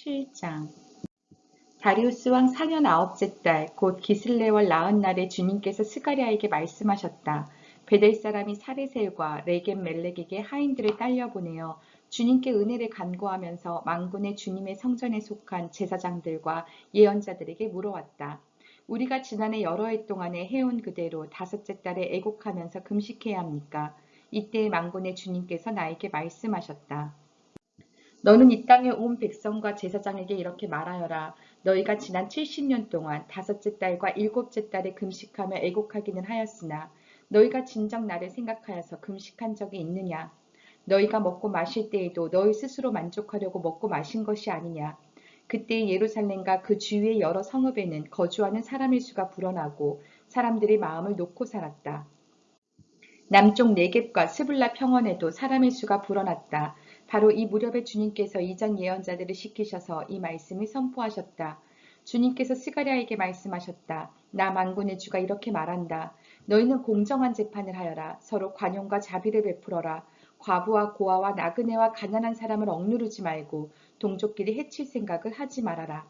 7장 다리우스 왕 4년 아홉째 달 곧 기슬레월 나은 날에 주님께서 스가랴에게 말씀하셨다. 베델 사람이 사레셀과 레겜 멜렉에게 하인들을 딸려 보내어 주님께 은혜를 간구하면서 망군의 주님의 성전에 속한 제사장들과 예언자들에게 물어왔다. 우리가 지난해 여러 해 동안에 해온 그대로 다섯째 달에 애곡하면서 금식해야 합니까? 이때 망군의 주님께서 나에게 말씀하셨다. 너는 이 땅에 온 백성과 제사장에게 이렇게 말하여라. 너희가 지난 70년 동안 다섯째 달과 일곱째 달에 금식하며 애곡하기는 하였으나 너희가 진정 나를 생각하여서 금식한 적이 있느냐? 너희가 먹고 마실 때에도 너희 스스로 만족하려고 먹고 마신 것이 아니냐? 그때 예루살렘과 그 주위의 여러 성읍에는 거주하는 사람의 수가 불어나고 사람들이 마음을 놓고 살았다. 남쪽 네겝과 스불라 평원에도 사람의 수가 불어났다. 바로 이 무렵에 주님께서 이전 예언자들을 시키셔서 이 말씀을 선포하셨다. 주님께서 스가랴에게 말씀하셨다. 나 만군의 주가 이렇게 말한다. 너희는 공정한 재판을 하여라. 서로 관용과 자비를 베풀어라. 과부와 고아와 나그네와 가난한 사람을 억누르지 말고 동족끼리 해칠 생각을 하지 말아라.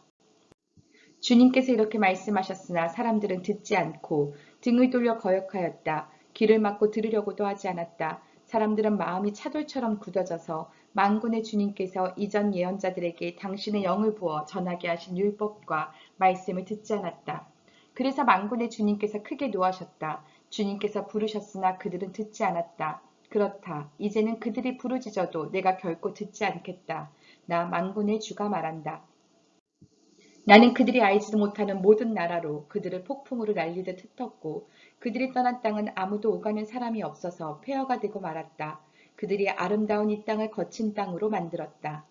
주님께서 이렇게 말씀하셨으나 사람들은 듣지 않고 등을 돌려 거역하였다. 귀를 막고 들으려고도 하지 않았다. 사람들은 마음이 차돌처럼 굳어져서 만군의 주님께서 이전 예언자들에게 당신의 영을 부어 전하게 하신 율법과 말씀을 듣지 않았다. 그래서 만군의 주님께서 크게 노하셨다. 주님께서 부르셨으나 그들은 듣지 않았다. 그렇다. 이제는 그들이 부르짖어도 내가 결코 듣지 않겠다. 나 만군의 주가 말한다. 나는 그들이 알지도 못하는 모든 나라로 그들을 폭풍으로 날리듯 흩었고 그들이 떠난 땅은 아무도 오가는 사람이 없어서 폐허가 되고 말았다. 그들이 아름다운 이 땅을 거친 땅으로 만들었다.